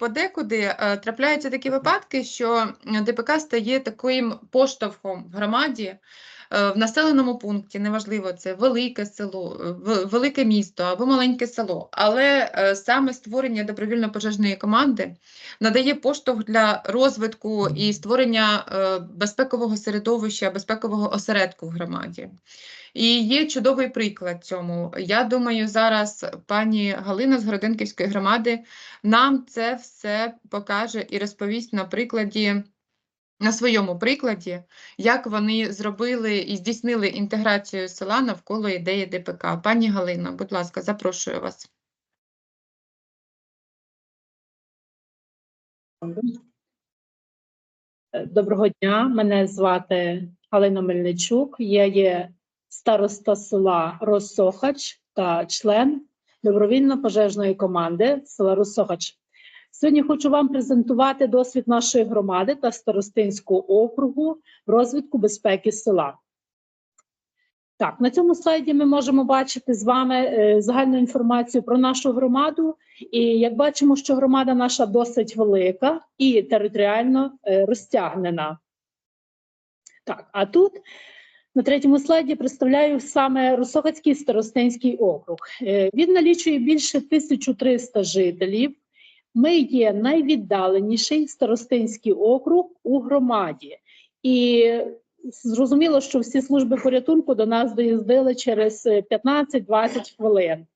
подекуди е, трапляються такі випадки, що ДПК стає таким поштовхом в громаді, в населеному пункті, неважливо, це велике село, е, велике місто або маленьке село. Але е, саме створення добровільно-пожежної команди надає поштовх для розвитку і створення е, безпекового середовища, безпекового осередку в громаді. І є чудовий приклад цьому. Я думаю, зараз пані Галина з Городенківської громади нам це все покаже і розповість на прикладі, на своєму прикладі, як вони зробили і здійснили інтеграцію села навколо ідеї ДПК. Пані Галина, будь ласка, запрошую вас. Доброго дня, мене звати Галина Мельничук. Я є староста села Росохач та член добровільно-пожежної команди села Росохач. Сьогодні хочу вам презентувати досвід нашої громади та старостинського округу розвитку безпеки села. Так, на цьому слайді ми можемо бачити з вами е, загальну інформацію про нашу громаду. І як бачимо, що громада наша досить велика і територіально е, розтягнена. Так, а тут на третьому слайді представляю саме Росохацький старостинський округ. Е, Він налічує більше 1300 жителів. Ми є найвіддаленіший старостинський округ у громаді. І зрозуміло, що всі служби порятунку до нас доїздили через е, 15-20 хвилин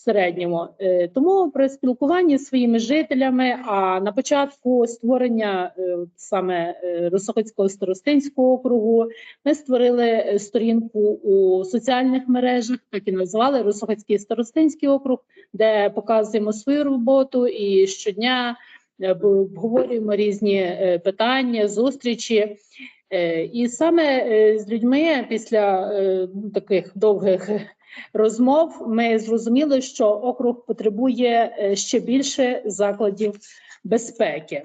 в середньому. Е, Тому при спілкуванні з своїми жителями, а на початку створення е, саме е, Росохицького старостинського округу, ми створили сторінку у соціальних мережах, так і назвали Росохицький старостинський округ, де показуємо свою роботу і щодня обговорюємо різні питання, зустрічі. І саме з людьми після таких довгих розмов ми зрозуміли, що округ потребує е, ще більше закладів безпеки.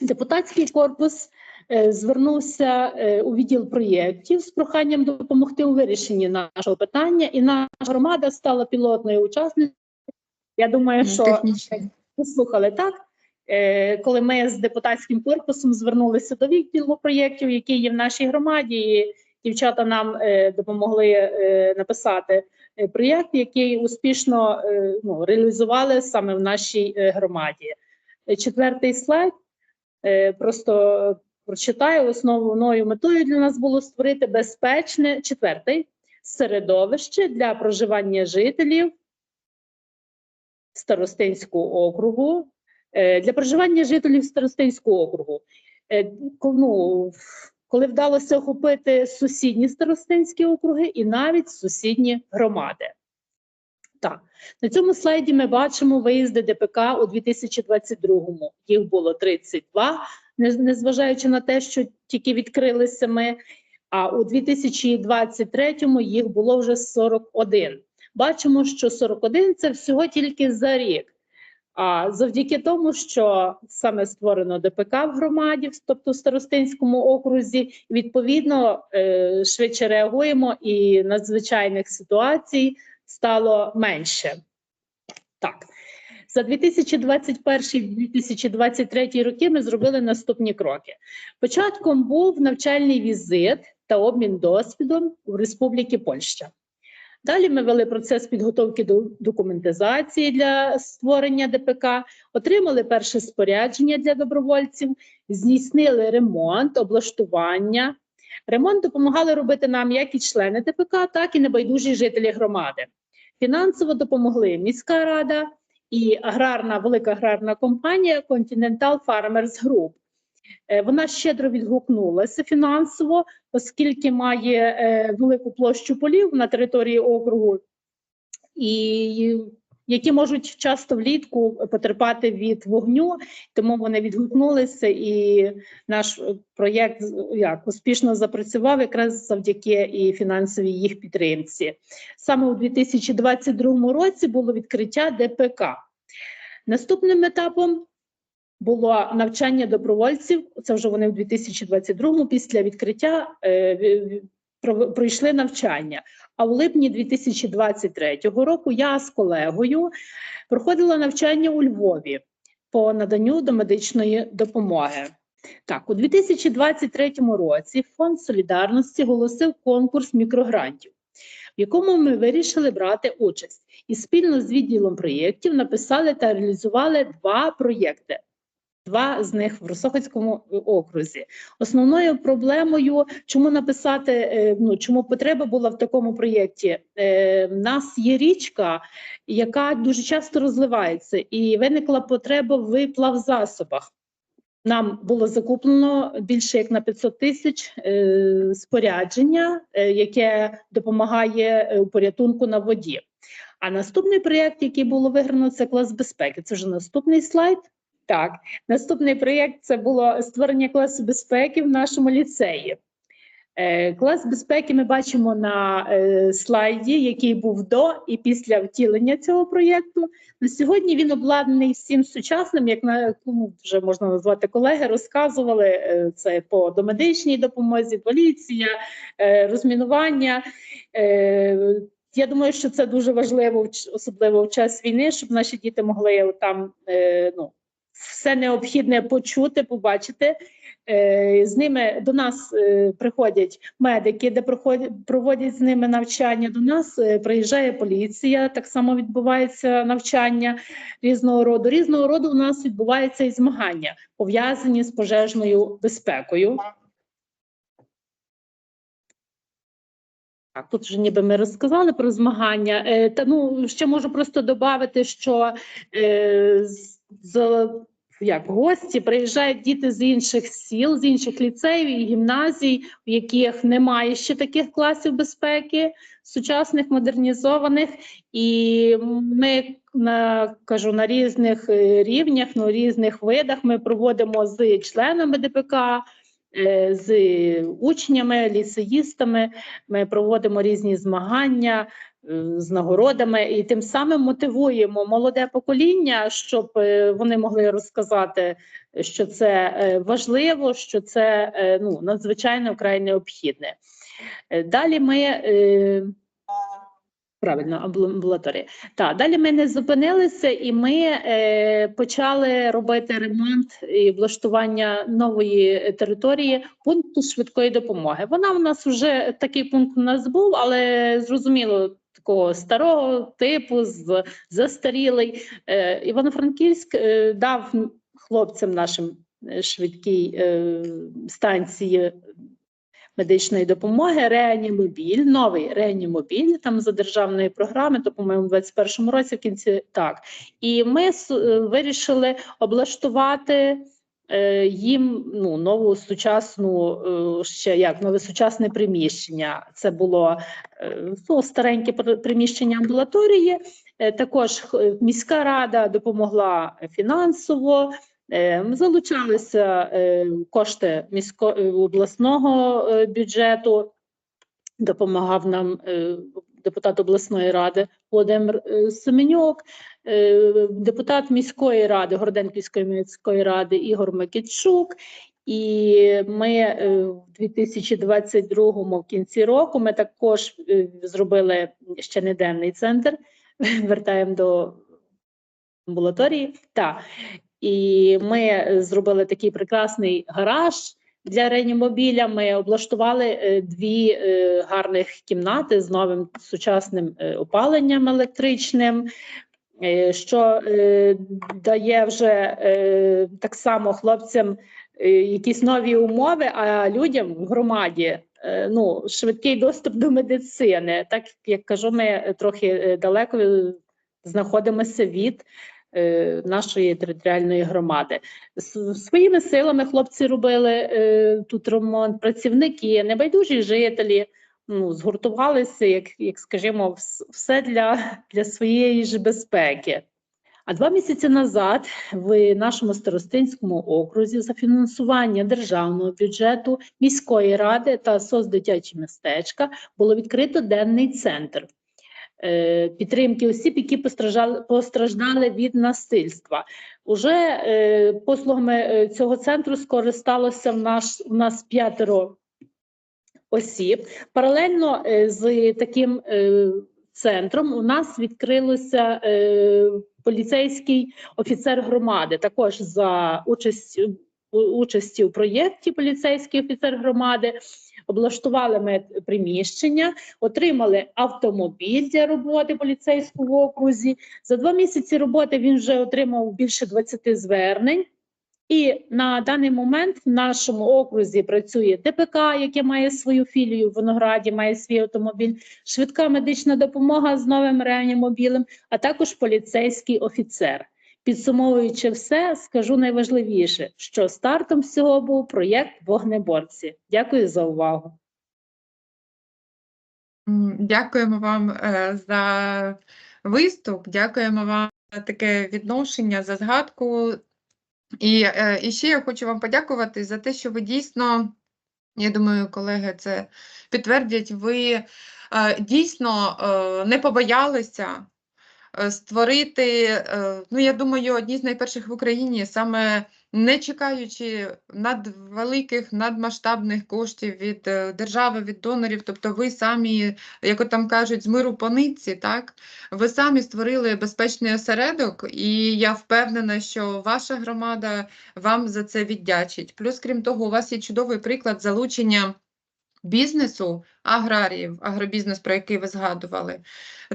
Депутатський корпус е, звернувся е, у відділ проєктів з проханням допомогти у вирішенні нашого питання, і наша громада стала пілотною учасницею. Я думаю, що послухали так. Коли ми з депутатським корпусом звернулися до відділу проєктів, який є в нашій громаді, дівчата нам е, допомогли е, написати е, проєкт, який успішно ну, реалізували саме в нашій громаді. Четвертий слайд. Просто прочитаю основною метою для нас було створити безпечне четвертий середовище для проживання жителів Старостинського округу для проживання жителів Старостинського округу. Ну, коли вдалося охопити сусідні старостинські округи і навіть сусідні громади. Так, на цьому слайді ми бачимо виїзди ДПК у 2022-му. Їх було 32, не- незважаючи на те, що тільки відкрилися ми. А у 2023-му їх було вже 41. Бачимо, що 41 – це всього тільки за рік. А завдяки тому, що саме створено ДПК в громаді, тобто в старостинському окрузі, відповідно е, швидше реагуємо, і надзвичайних ситуацій стало менше. Так. За 2021-2023 роки ми зробили наступні кроки. Початком був навчальний візит та обмін досвідом в Республіки Польща. Далі ми вели процес підготовки до документизації для створення ДПК, отримали перше спорядження для добровольців, здійснили ремонт, облаштування. Ремонт допомагали робити нам як і члени ДПК, так і небайдужі жителі громади. Фінансово допомогли міська рада і аграрна велика аграрна компанія Continental Farmers Group. Е, Вона щедро відгукнулася фінансово, оскільки має е, велику площу полів на території округу, і які можуть часто влітку потерпати від вогню, тому вони відгукнулися, і наш проєкт як успішно запрацював якраз завдяки і фінансовій їх підтримці. Саме у 2022 році було відкриття ДПК. Наступним етапом було навчання добровольців. Це вже вони в 2022-му після відкриття е, пройшли навчання. А в липні 2023 року я з колегою проходила навчання у Львові. по наданню домедичної допомоги. Так, у 2023 році Фонд солідарності оголосив конкурс мікрогрантів, в якому ми вирішили брати участь, і спільно з відділом проєктів написали та реалізували два проєкти. Два з них в Росохоцькому окрузі. Основною проблемою, чому написати, е, ну чому потреба була в такому проєкті? Е, В нас є річка, яка дуже часто розливається, і виникла потреба в виплав-засобах. Нам було закуплено більше як на 500 тисяч е, спорядження, е, яке допомагає е, у порятунку на воді. А наступний проєкт, який було виграно, це клас безпеки. Це вже наступний слайд. Так, наступний проєкт це було створення класу безпеки в нашому ліцеї. Е, Клас безпеки ми бачимо на е, слайді, який був до і після втілення цього проєкту. На сьогодні він обладнаний всім сучасним, як на ну, вже можна назвати колеги, розказували е, це по домедичній допомозі, поліція, розмінування. Я думаю, що це дуже важливо, особливо в час війни, щоб наші діти могли там ну, все необхідне почути, побачити. Е, З ними до нас е, приходять медики, де проводять з ними навчання. До нас е, приїжджає поліція. Так само відбувається навчання різного роду. Різного роду у нас відбуваються і змагання пов'язані з пожежною безпекою. Так, тут вже ніби ми розказали про змагання. Та ну ще можу просто додати, що з, як гості приїжджають діти з інших сіл, з інших ліцеїв і гімназій, в яких немає ще таких класів безпеки, сучасних, модернізованих. І ми на кажу на різних е, рівнях, на різних видах ми проводимо з членами ДПК. е, З учнями, ліцеїстами ми проводимо різні змагання з нагородами і тим самим мотивуємо молоде покоління, щоб е, вони могли розказати, що це е, важливо, що це е, ну, надзвичайно вкрай необхідне. Е, Далі ми. е, Правильно, амбулаторія. Так, далі ми не зупинилися, і ми е, почали робити ремонт і влаштування нової території пункту швидкої допомоги. Вона у нас вже такий пункт у нас був, але зрозуміло, такого старого типу, з застарілий. Е, Івано-Франківськ е, дав хлопцям нашим е, швидкій станції медичної допомоги реанімобіль, новий реанімобіль, там за державної програми, то, по-моєму, у 21-му році в кінці так. І ми вирішили облаштувати їм ну, нову сучасну, е, ще як нове сучасне приміщення. Це було е, ну, стареньке приміщення амбулаторії. Е, Також міська рада допомогла фінансово. Е, Залучалися е, кошти місько е, обласного е, бюджету. Допомагав нам е, депутат обласної ради Володимир е, Семенюк, е, депутат міської ради, Городенківської міської ради Ігор Микитчук. І ми е, в 2022 в кінці року ми також зробили ще не денний центр. Вертаємо до амбулаторії. Так. І ми зробили такий прекрасний гараж для реанімобіля. Ми облаштували е, дві е, гарних кімнати з новим сучасним е, опаленням електричним, що дає вже так само хлопцям якісь нові умови, а людям в громаді. Ну, швидкий доступ до медицини. Так як кажу, ми трохи далеко знаходимося від е, нашої територіальної громади. Своїми силами хлопці робили е, тут ремонт, працівники, небайдужі жителі. Ну, згуртувалися, як, як скажімо, все для, для своєї ж безпеки. А два місяці назад в нашому старостинському окрузі за фінансування державного бюджету, міської ради та СОС дитячі містечка було відкрито денний центр підтримки осіб, які постраждали, постраждали від насильства. Уже е, послугами е, цього центру скористалося в наш у нас п'ятеро осіб. Паралельно е, з таким е, центром у нас відкрилося е, поліцейський офіцер громади, також за участь, участі у проєкті поліцейський офіцер громади. Облаштували ми приміщення, отримали автомобіль для роботи поліцейського окрузі. За два місяці роботи він вже отримав більше 20 звернень. І на даний момент в нашому окрузі працює ДПК, яке має свою філію в Винограді, має свій автомобіль, швидка медична допомога з новим реанімобілем, а також поліцейський офіцер. Підсумовуючи все, скажу найважливіше, що стартом всього був проєкт Вогнеборці. Дякую за увагу. Дякуємо вам е, за виступ, дякуємо вам за таке відношення, за згадку. І, е, і ще я хочу вам подякувати за те, що ви дійсно, я думаю, колеги це підтвердять, ви е, дійсно не побоялися створити, е, ну, я думаю, одні з найперших в Україні, саме не чекаючи надвеликих, надмасштабних коштів від е, держави, від донорів, тобто ви самі, як там кажуть, з миру по нитці, так? Ви самі створили безпечний осередок, і я впевнена, що ваша громада вам за це віддячить. Плюс, крім того, у вас є чудовий приклад залучення бізнесу, аграріїв, агробізнес, про який ви згадували.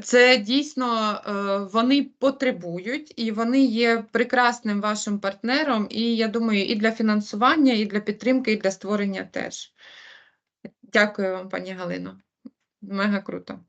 Це дійсно е, вони потребують і вони є прекрасним вашим партнером, і я думаю, і для фінансування, і для підтримки, і для створення теж. Дякую вам, пані Галино. Мега круто.